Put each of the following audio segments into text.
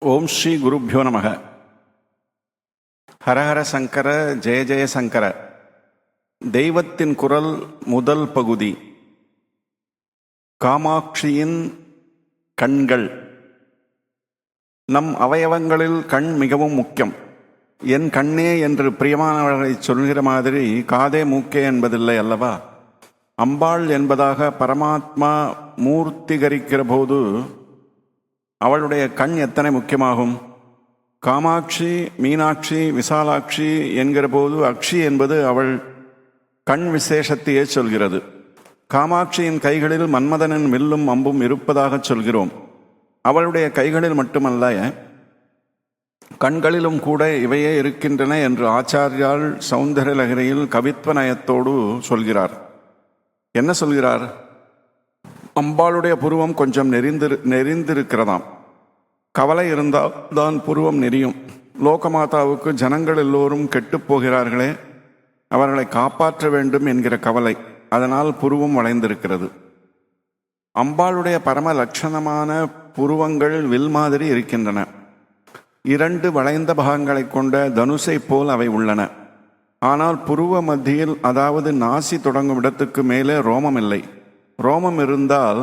ஓம் ஸ்ரீ குருப்பியோ நமக. ஹரஹர சங்கர ஜெய ஜெய சங்கர. தெய்வத்தின் குரல் முதல் பகுதி. காமாட்சியின் கண்கள். நம் அவயவங்களில் கண் மிகவும் முக்கியம். என் கண்ணே என்று பிரியமானவர்களை சொல்கிற மாதிரி காதே மூக்கே என்பதில்லை அல்லவா? அம்பாள் என்பதாக பரமாத்மா மூர்த்திகரிக்கிற போது அவளுடைய கண் எத்தனை முக்கியமாகும்? காமாட்சி மீனாட்சி விசாலாட்சி என்கிற போது அக்ஷி என்பது அவள் கண் விசேஷத்தையே சொல்கிறது. காமாட்சியின் கைகளில் மன்மதனின் வில்லும் அம்பும் இருப்பதாக சொல்கிறோம். அவளுடைய கைகளில் மட்டுமல்ல கண்களிலும் கூட இவையே இருக்கின்றன என்று ஆச்சாரியால் சௌந்தரலகரியில் கவித்வ நயத்தோடு சொல்கிறார். என்ன சொல்கிறார்? அம்பாளுடைய புருவம் கொஞ்சம் நெறிந்திரு நெறிந்திருக்கிறதாம் கவலை இருந்தால் தான் புருவம் நெறியும் லோகமாதாவுக்கு ஜனங்கள் எல்லோரும் கெட்டு போகிறார்களே அவர்களை காப்பாற்ற வேண்டும் என்கிற கவலை அதனால் புருவம் வளைந்திருக்கிறது. அம்பாளுடைய பரம லட்சணமான புருவங்கள் வில் மாதிரி இருக்கின்றன. இரண்டு வளைந்த பாகங்களை கொண்ட தனுசை போல் அவை உள்ளன. ஆனால் புருவ மத்தியில் அதாவது நாசி தொடங்கும் இடத்துக்கு மேலே ரோமம் இல்லை. ரோமம் இருந்தால்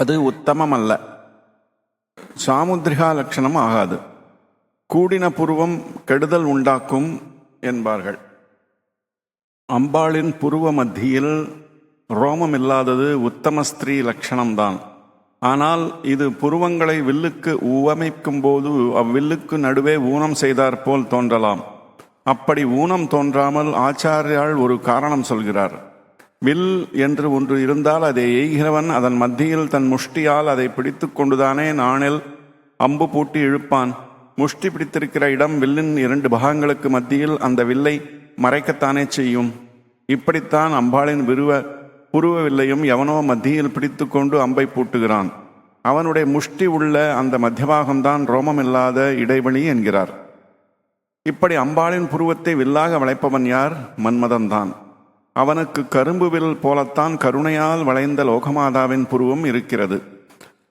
அது உத்தமம் அல்ல சாமுத்ரிகா லட்சணம் ஆகாது. கூடின புருவம் கெடுதல் உண்டாக்கும் என்பார்கள். அம்பாளின் புருவ மத்தியில் ரோமம் இல்லாதது உத்தம ஸ்திரீ லட்சணம்தான் ஆனால் இது புருவங்களை வில்லுக்கு உவமைக்கும் போது அவ்வில்லுக்கு நடுவே ஊனம் செய்தாற்போல் தோன்றலாம். அப்படி ஊனம் தோன்றாமல் ஆச்சாரியால் ஒரு காரணம் சொல்கிறார். வில் என்று ஒன்று இருந்தால் அதை எய்கிறவன் அதன் மத்தியில் தன் முஷ்டியால் அதை பிடித்து கொண்டுதானே நாணில் அம்பு பூட்டி இழுப்பான். முஷ்டி பிடித்திருக்கிற இடம் வில்லின் இரண்டு பாகங்களுக்கு மத்தியில் அந்த வில்லை மறைக்கத்தானே செய்யும். இப்படித்தான் அம்பாளின் விருவ புருவ வில்லையும் எவனோ மத்தியில் பிடித்து கொண்டு அம்பை பூட்டுகிறான். அவனுடைய முஷ்டி உள்ள அந்த மத்தியபாகம்தான் ரோமமில்லாத இடைவெளி என்கிறார். இப்படி அம்பாளின் புருவத்தை வில்லாக வளைப்பவன் யார்? மன்மதன்தான். அவனுக்கு கரும்பு வில் போலத்தான் கருணையால் வளைந்த லோகமாதாவின் புருவம் இருக்கிறது.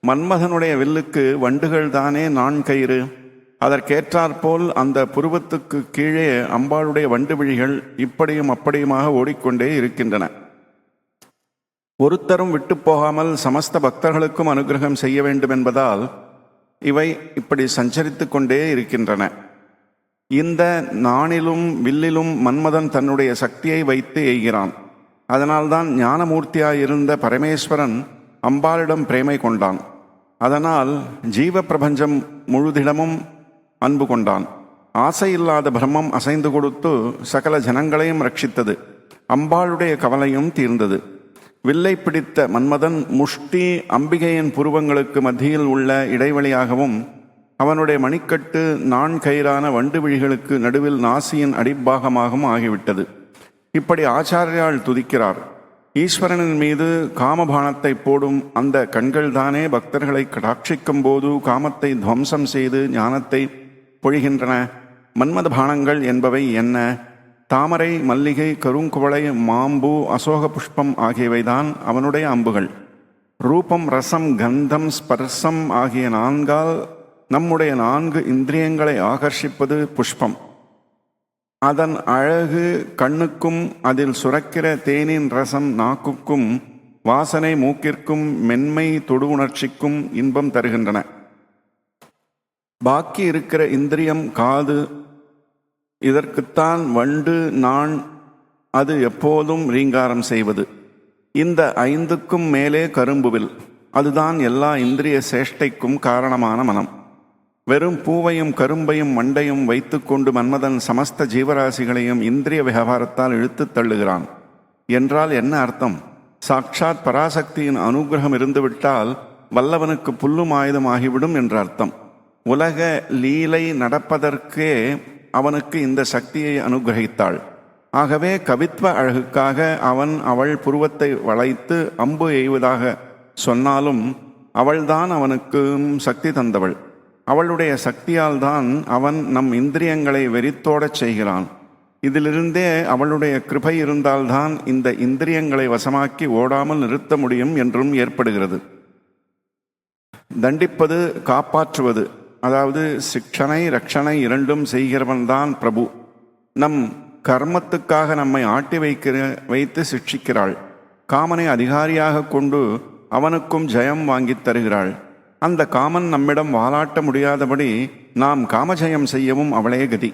மன்மதனுடைய வில்லுக்கு வண்டுகள் தானே நான் கயிறு. அதற்கேற்றாற்போல் அந்த புருவத்துக்கு கீழே அம்பாளுடைய வண்டு விழிகள் இப்படியும் அப்படியுமாக ஓடிக்கொண்டே இருக்கின்றன. ஒருத்தரும் விட்டு போகாமல் சமஸ்த பக்தர்களுக்கும் அனுகிரகம் செய்ய வேண்டும் என்பதால் இவை இப்படி சஞ்சரித்து கொண்டே இருக்கின்றன. இந்த நாணிலும் வில்லிலும் மன்மதன் தன்னுடைய சக்தியை வைத்து எய்கிறான். அதனால்தான் ஞானமூர்த்தியாயிருந்த பரமேஸ்வரன் அம்பாளிடம் பிரேமை கொண்டான். அதனால் ஜீவ பிரபஞ்சம் முழுதிடமும் அன்பு கொண்டான். ஆசையில்லாத பிரம்மம் அசைந்து கொடுத்து சகல ஜனங்களையும் ரட்சித்தது. அம்பாளுடைய கவலையும் தீர்ந்தது. வில்லை பிடித்த மன்மதன் முஷ்டி அம்பிகையின் புருவங்களுக்கு மத்தியில் உள்ள இடைவெளியாகவும் அவனுடைய மணிக்கட்டு நான் கயிறான வண்டு விழிகளுக்கு நடுவில் நாசியின் அடிப்பாகமாகவும் ஆகிவிட்டது. இப்படி ஆச்சாரியால் துதிக்கிறார். ஈஸ்வரனின் மீது காமபானத்தை போடும் அந்த கண்கள்தானே பக்தர்களை கடாட்சிக்கும் போது காமத்தை துவம்சம் செய்து ஞானத்தை பொழிகின்றன. மன்மத பானங்கள் என்பவை என்ன? தாமரை மல்லிகை கருங்குவளை மாம்பு அசோக புஷ்பம் ஆகியவைதான் அவனுடைய அம்புகள். ரூபம் ரசம் கந்தம் ஸ்பர்சம் ஆகிய நான்கால் நம்முடைய நான்கு இந்திரியங்களை ஆகர்ஷிப்பது புஷ்பம். அதன் அழகு கண்ணுக்கும் அதில் சுரக்கிற தேனின் ரசம் நாக்குக்கும் வாசனை மூக்கிற்கும் மென்மை தொடு உணர்ச்சிக்கும் இன்பம் தருகின்றன. பாக்கி இருக்கிற இந்திரியம் காது. இதற்குத்தான் வண்டு நான் அது எப்போதும் ரீங்காரம் செய்வது. இந்த ஐந்துக்கும் மேலே கரும்புவில். அதுதான் எல்லா இந்திரிய சேஷ்டைக்கும் காரணமான மனம். வெறும் பூவையும் கரும்பையும் மண்டையும் வைத்துக்கொண்டு மன்மதன் சமஸ்த ஜீவராசிகளையும் இந்திரிய விவகாரத்தால் இழுத்துத் தள்ளுகிறான். என்றால் என்ன அர்த்தம்? சாக்ஷாத் பராசக்தியின் அனுகிரகம் இருந்துவிட்டால் வல்லவனுக்கு புல்லும் ஆயுதம் ஆகிவிடும் என்ற அர்த்தம். உலக லீலை நடப்பதற்கே அவனுக்கு இந்த சக்தியை அனுகிரகித்தாள். ஆகவே கவித்வ அழகுக்காக அவன் அவள் புருவத்தை வளைத்து அம்பு எய்வதாக சொன்னாலும் அவள்தான் அவனுக்கும் சக்தி தந்தவள். அவளுடைய சக்தியால் தான் அவன் நம் இந்திரியங்களை வெறித்தோடச் செய்கிறான். இதிலிருந்தே அவளுடைய கிருபை இருந்தால்தான் இந்த இந்திரியங்களை வசமாக்கி ஓடாமல் நிறுத்த முடியும் என்றும் ஏற்படுகிறது. தண்டிப்பது காப்பாற்றுவது அதாவது சிக்ஷனை ரக்ஷனை இரண்டும் செய்கிறவன்தான் பிரபு. நம் கர்மத்துக்காக நம்மை ஆட்டி வைக்கிற வைத்து சிக்ஷிக்கிறாள். காமனை அதிகாரியாக கொண்டு அவனுக்கும் ஜெயம் வாங்கித் தருகிறாள். அந்த காமன் நம்மிடம் வாலாட்ட முடியாதபடி நாம் காமஜயம் செய்யவும் அவளே கதி.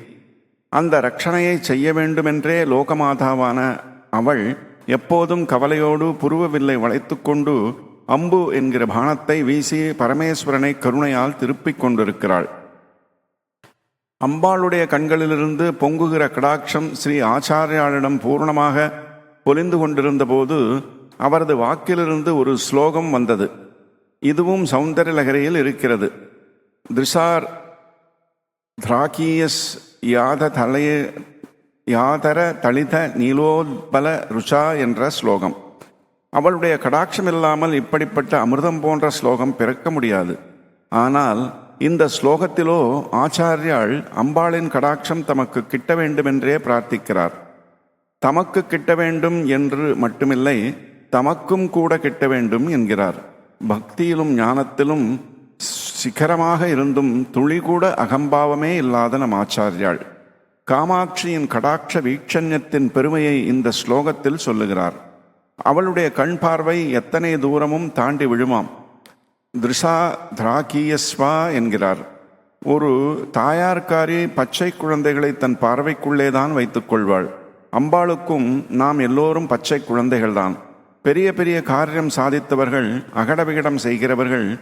அந்த ரட்சணையை செய்ய வேண்டுமென்றே லோகமாதாவான அவள் எப்போதும் கவலையோடு புருவவில்லை வளைத்துக்கொண்டு அம்பு என்கிற பானத்தை வீசி பரமேஸ்வரனை கருணையால் திருப்பிக் கொண்டிருக்கிறாள். அம்பாளுடைய கண்களிலிருந்து பொங்குகிற கடாட்சம் ஸ்ரீ ஆச்சாரியாளிடம் பூர்ணமாக பொலிந்து கொண்டிருந்தபோது அவரது வாக்கிலிருந்து ஒரு ஸ்லோகம் வந்தது. இதுவும் சௌந்தரலகரையில் இருக்கிறது. திரிசார் திராக்கியஸ் யாத தலைய யாதர தளித நீலோத்பல ருஷா என்ற ஸ்லோகம். அவளுடைய கடாட்சம் இல்லாமல் இப்படிப்பட்ட அமிர்தம் போன்ற ஸ்லோகம் பிறக்க முடியாது. ஆனால் இந்த ஸ்லோகத்திலோ ஆச்சாரியாள் அம்பாளின் கடாட்சம் தமக்கு கிட்ட வேண்டுமென்றே பிரார்த்திக்கிறார். தமக்கு கிட்ட வேண்டும் என்று மட்டுமில்லை தமக்கும் கூட கிட்ட வேண்டும் என்கிறார். பக்தியிலும் ஞானத்திலும் சிகரமாக இருந்தும் துளி கூட அகம்பாவமே இல்லாத நம் ஆச்சாரியாள். காமாட்சியின் கடாட்ச வீட்சண்யத்தின் பெருமையை இந்த ஸ்லோகத்தில் சொல்லுகிறார். அவளுடைய கண் பார்வை எத்தனை தூரமும் தாண்டி விழுமாம். திருஷா திராக்கீயஸ்வா என்கிறார். ஒரு தாயார்காரி பச்சை குழந்தைகளை தன் பார்வைக்குள்ளே தான் வைத்துக்கொள்வாள் அம்பாளுக்கும் நாம் எல்லோரும் பச்சை குழந்தைகள்தான். பெரிய பெரிய காரியம் சாதித்தவர்கள் அகடவிகடம் செய்கிறவர்கள்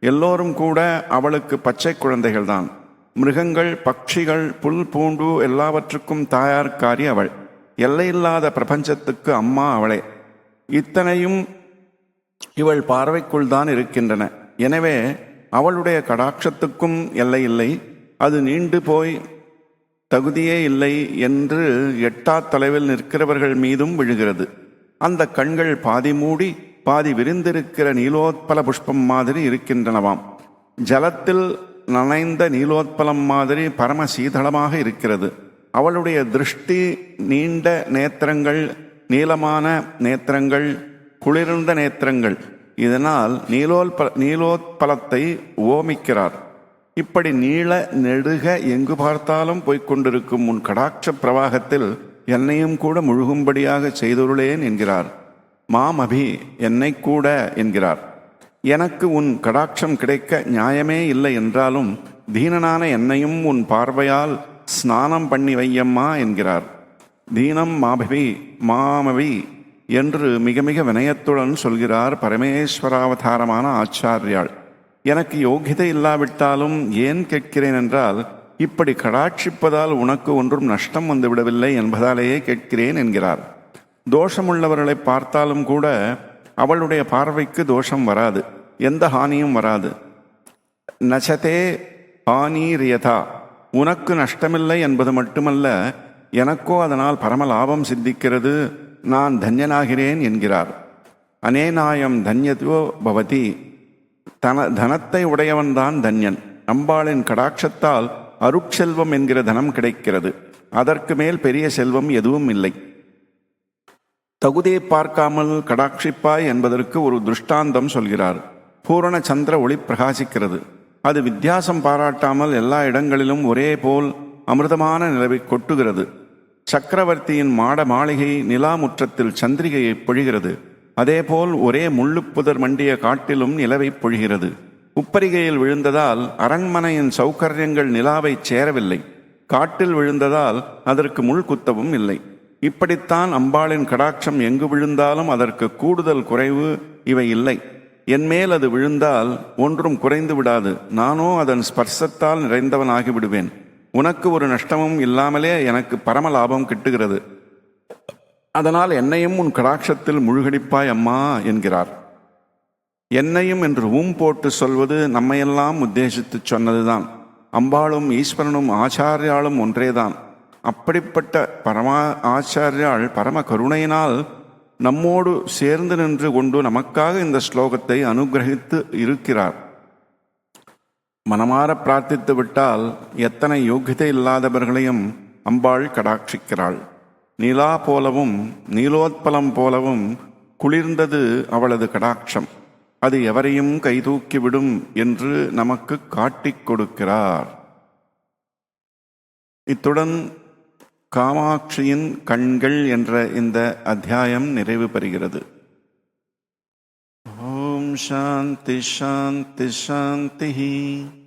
எல்லோரும் கூட அவளுக்கு பச்சை குழந்தைகள்தான். மிருகங்கள் பட்சிகள் புல் பூண்டு எல்லாவற்றுக்கும் தாயார்காரி அவள். எல்லையில்லாத பிரபஞ்சத்துக்கு அம்மா அவளே. இத்தனையும் இவள் பார்வைக்குள் தான் இருக்கின்றன. எனவே அவளுடைய கடாட்சத்துக்கும் எல்லை இல்லை. அது நீண்டு போய் தகுதியே இல்லை என்று எட்டா தொலைவில் நிற்கிறவர்கள் மீதும் விழுகிறது. அந்த கண்கள் பாதி மூடி பாதி விரிந்திருக்கிற நீலோத்பல புஷ்பம் மாதிரி இருக்கின்றனவாம். ஜலத்தில் நனைந்த நீலோத்பலம் மாதிரி பரம சீதளமாக இருக்கிறது. அவளுடைய திருஷ்டி நீண்ட நேத்திரங்கள் நீளமான நேத்திரங்கள் குளிர்ந்த நேத்திரங்கள். இதனால் நீலோல்ப நீலோத்பலத்தை ஓமிக்கிறார் இப்படி நீள நெடுக எங்கு பார்த்தாலும் போய்க் கொண்டிருக்கும் உன் கடாட்ச பிரவாகத்தில் என்னையும் கூட முழுகும்படியாக செய்தொருளேன் என்கிறார். மாமபி என்னை கூட என்கிறார். எனக்கு உன் கடாட்சம் கிடைக்க நியாயமே இல்லை என்றாலும் தீனனான என்னையும் உன் பார்வையால் ஸ்நானம் பண்ணி வையம்மா என்கிறார். தீனம் மாபவி மாமவி என்று மிக மிக வினயத்துடன் சொல்கிறார் பரமேஸ்வராவதாரமான ஆச்சாரியாள். எனக்கு யோகிதை இல்லாவிட்டாலும் ஏன் கேட்கிறேன் என்றால் இப்படி கடாட்சிப்பதால் உனக்கு ஒன்றும் நஷ்டம் வந்துவிடவில்லை என்பதாலேயே கேட்கிறேன் என்கிறார். தோஷமுள்ளவர்களை பார்த்தாலும் கூட அவளுடைய பார்வைக்கு தோஷம் வராது. எந்த ஹானியும் வராது. நச்சதே ஹானீரியதா. உனக்கு நஷ்டமில்லை என்பது மட்டுமல்ல எனக்கோ அதனால் பரம லாபம் சித்திக்கிறது நான் தன்யனாகிறேன் என்கிறார். அனேநாயம் தன்யதோ பவதி. தன தனத்தை உடையவன்தான் தன்யன். அம்பாளின் கடாட்சத்தால் அருட்செல்வம் என்கிற தனம் கிடைக்கிறது. அதற்கு மேல் பெரிய செல்வம் எதுவும் இல்லை. தகுதியை பார்க்காமல் கடாட்சிப்பாய் என்பதற்கு ஒரு திருஷ்டாந்தம் சொல்கிறார். பூரண சந்திர ஒளி பிரகாசிக்கிறது. அது வித்தியாசம் பாராட்டாமல் எல்லா இடங்களிலும் ஒரே போல் அமிர்தமான நிலவை கொட்டுகிறது. சக்கரவர்த்தியின் மாட மாளிகை நிலாமுற்றத்தில் சந்திரிகையை பொழிகிறது. அதேபோல் ஒரே முள்ளுப்புதர் மண்டிய காட்டிலும் நிலவை பொழிகிறது. உப்பரிகையில் விழுந்ததால் அரண்மனையின் சௌகரியங்கள் நிலாவைச் சேரவில்லை. காட்டில் விழுந்ததால் அதற்கு முள் குத்தவும் இல்லை. இப்படித்தான் அம்பாளின் கடாட்சம் எங்கு விழுந்தாலும் அதற்கு கூடுதல் குறைவு இவை இல்லை. என்மேல் அது விழுந்தால் ஒன்றும் குறைந்து விடாது. நானோ அதன் ஸ்பர்சத்தால் நிறைந்தவனாகி விடுவேன் உனக்கு ஒரு நஷ்டமும் இல்லாமலே எனக்கு பரம லாபம் கிட்டுகிறது. அதனால் என்னையும் உன் கடாட்சத்தில் முழுகடிப்பாய் அம்மா என்கிறார். என்னையும் என்று ஊம் போட்டு சொல்வது நம்மையெல்லாம் உத்தேசித்து சொன்னதுதான். அம்பாளும் ஈஸ்வரனும் ஆச்சாரியாலும் ஒன்றேதான். அப்படிப்பட்ட பரமா ஆச்சாரியாள் பரம கருணையினால் நம்மோடு சேர்ந்து நின்று கொண்டு நமக்காக இந்த ஸ்லோகத்தை அனுகிரகித்து இருக்கிறார். மனமாற பிரார்த்தித்து விட்டால் எத்தனை யோகிதை இல்லாதவர்களையும் அம்பாள் கடாட்சிக்கிறாள். நீலா போலவும் நீலோத்பலம் போலவும் குளிர்ந்தது அவளது கடாட்சம். அது எவரையும் கைதூக்கிவிடும் என்று நமக்கு காட்டிக் கொடுக்கிறார். இத்துடன் காமாட்சியின் கண்கள் என்ற இந்த அத்தியாயம் நிறைவு பெறுகிறது. ஓம் சாந்தி சாந்தி சாந்தி.